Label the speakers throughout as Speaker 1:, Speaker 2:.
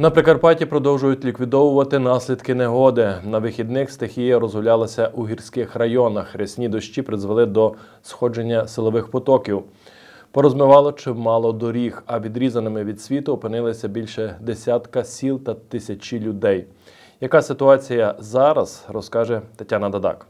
Speaker 1: На Прикарпатті продовжують ліквідовувати наслідки негоди. На вихідних стихія розгулялася у гірських районах. Рясні дощі призвели до сходження силових потоків. Порозмивало чимало доріг, а відрізаними від світу опинилися більше десятка сіл та тисячі людей. Яка ситуація зараз, розкаже Тетяна Дадак.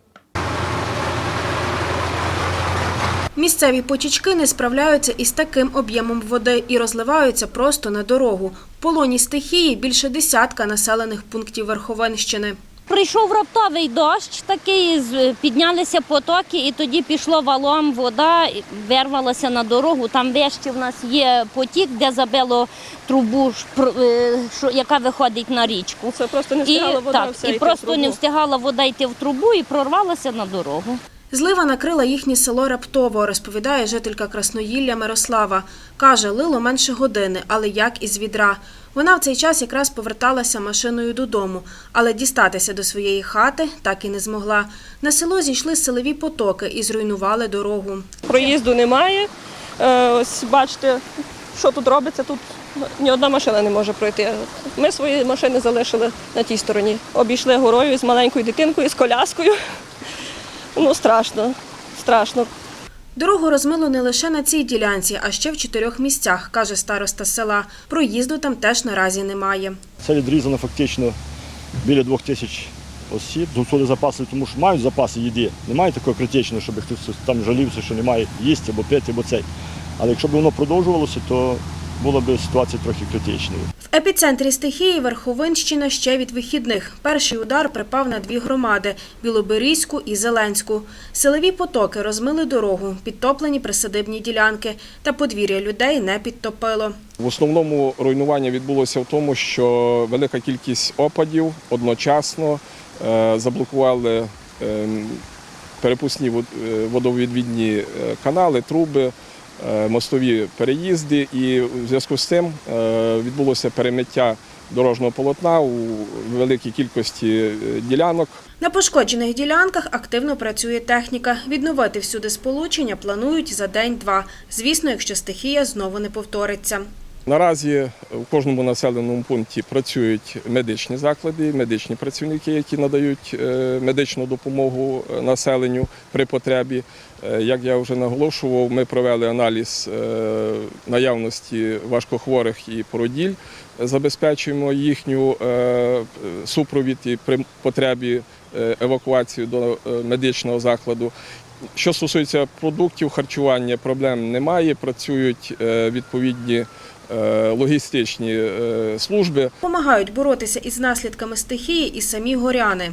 Speaker 2: Місцеві потічки не справляються із таким об'ємом води і розливаються просто на дорогу. В полоні стихії більше десятка населених пунктів Верховенщини.
Speaker 3: Прийшов раптовий дощ, такий з- піднялися потоки, і тоді пішло валом вода, і вирвалася на дорогу. Там вище в нас є потік, де забило трубу, е, яка виходить на річку.
Speaker 4: Це просто не
Speaker 3: І,
Speaker 4: встигала вода
Speaker 3: так,
Speaker 4: вся
Speaker 3: і
Speaker 4: йти в
Speaker 3: просто
Speaker 4: трубу.
Speaker 3: не встигала вода йти в трубу і прорвалася на дорогу.
Speaker 2: Злива накрила їхнє село раптово, розповідає жителька Красноїлля Мирослава. Каже, лило менше години, але як із відра. Вона в цей час якраз поверталася машиною додому, але дістатися до своєї хати так і не змогла. На село зійшли силові потоки і зруйнували дорогу.
Speaker 4: Проїзду немає. Е, Ось бачите, що тут робиться. Тут ні одна машина не може пройти. Ми свої машини залишили на тій стороні. Обійшли горою з маленькою дитинкою, з коляскою. Ну, страшно, страшно.
Speaker 2: Дорогу розмило не лише на цій ділянці, а ще в чотирьох місцях, каже староста села. Проїзду там теж наразі немає.
Speaker 5: Це відрізано фактично біля двох тисяч осіб. Зусули запаси, тому що мають запаси їди. Немає такого критичного, щоб хтось там жалівся, що немає їсти або пити, або цей. Але якщо б воно продовжувалося, то була б ситуація трохи критичною.
Speaker 2: В епіцентрі стихії Верховинщина ще від вихідних. Перший удар припав на дві громади – Білоберізьку і Зеленську. Силові потоки розмили дорогу, підтоплені присадибні ділянки, та подвір'я людей не підтопило.
Speaker 6: В основному руйнування відбулося в тому, що велика кількість опадів одночасно е, заблокували е, перепускні е, водовідвідні е, канали, труби, мостові переїзди. І в зв'язку з цим е, відбулося перемиття дорожнього полотна у великій кількості е, ділянок.
Speaker 2: На пошкоджених ділянках активно працює техніка. Відновити всюди сполучення планують за день-два. Звісно, якщо стихія знову не повториться.
Speaker 6: Наразі в кожному населеному пункті працюють медичні заклади, медичні працівники, які надають е, медичну допомогу е, населенню при потребі. Е, Як я вже наголошував, ми провели аналіз наявності важкохворих і породіль, забезпечуємо їхню супровід і при потребі е, евакуацію до медичного закладу. Що стосується продуктів харчування, проблем немає. Працюють відповідні логістичні е, служби.
Speaker 2: Помагають боротися із наслідками стихії і самі горяни.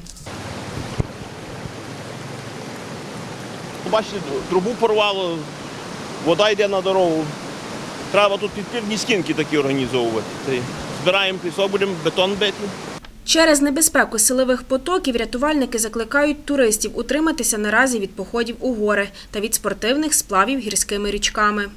Speaker 7: Бачите, трубу порвало, вода йде на дорогу. Треба тут підпірні скінки такі організовувати. Збираємо пісок, будемо бетон бити.
Speaker 2: Через небезпеку силових потоків рятувальники закликають туристів утриматися наразі від походів у гори та від спортивних сплавів гірськими річками.